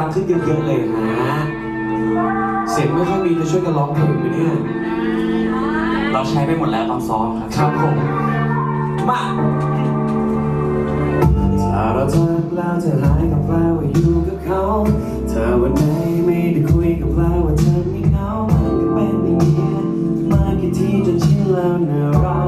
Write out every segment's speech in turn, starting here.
ดังขึ้นเยอะๆเลยนะเสียงไม่ค่อยมีจะช่วยกันร้องเพลงไหมเนี่ยเราใช้ไปหมดแล้วตอนซ้อมครับครับผมมาถ้าเราเจอแล้วเธอหายกับแปลว่าอยู่กับเขาเธอวันไหนไม่ได้คุยกับแปลว่าเธอไม่เหงามันก็เป็นอย่างนี้มากี่ทีจนชินแล้วเนอะเรา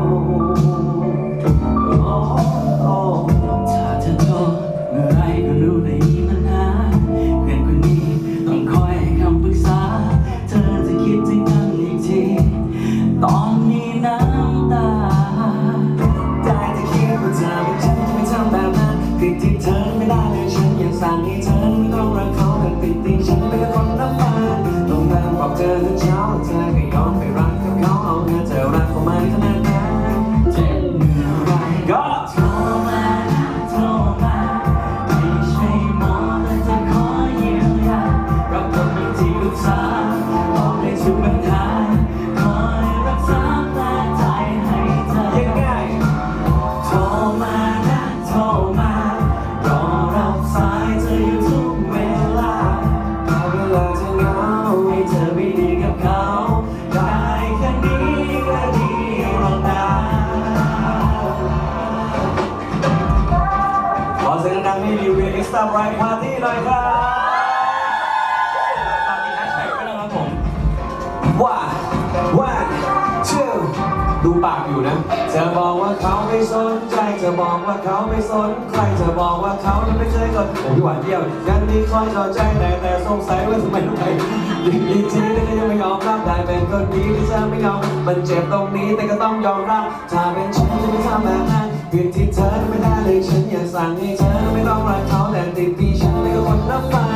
รีวิวเอ็กซ์ตร้าไรท์พาร์ตี้หน่อยครับตามที่แฮชแท็กไว้นะครับผมว่าว่าชื่อดูปากอยู่นะเธอบอกว่าเขาไม่สนใจเธอบอกว่าเขาไม่สนใครเธอบอกว่าเขานั้นไม่เคยกดโอ้พี่หวานเยี่ยมกันนี้คอยจอใจแต่แต่สงสัยว่าทำไมทำไมยิ่งอีกทีแต่ก็ยังไม่ยอมรับได้เป็นคนดีที่เธอไม่ยอมมันเจ็บตรงนี้แต่ก็ต้องยอมรับถ้าเป็นฉันจะไม่ทำแบบนั้น ผิดที่เธอไม่ได้เลยฉันอยากสั่งให้เธอไม่ต้องรักเขาแต่ติดที่ฉันไม่ก็คนรับฟัง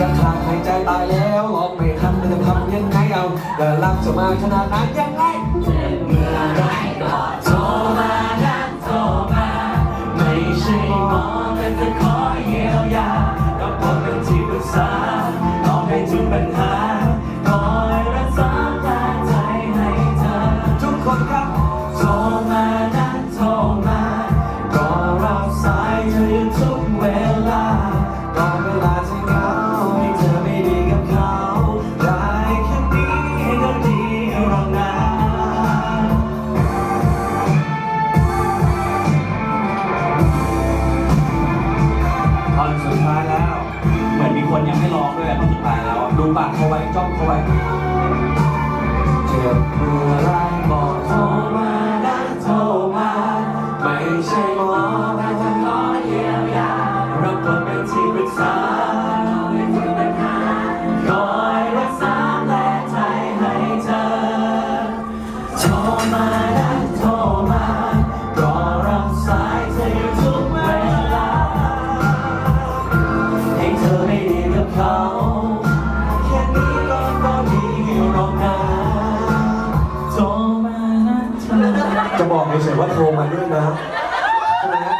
จะขาดหายใจตายแล้วลองไม่ทำมันจะทำยังไงเอาแต่รักจะมาขนาดนั้นยังไงเมื่อไรก็โทรมานะโทรมาไม่ใช่หมอแต่จะขอเยียวยารับผมเป็นที่ปรึกษาตอบให้ทุกปัญหา แล้วอะดูปากเอาไว้จ ไม่ว่าโทรมาเรื่องนะใช่ไหม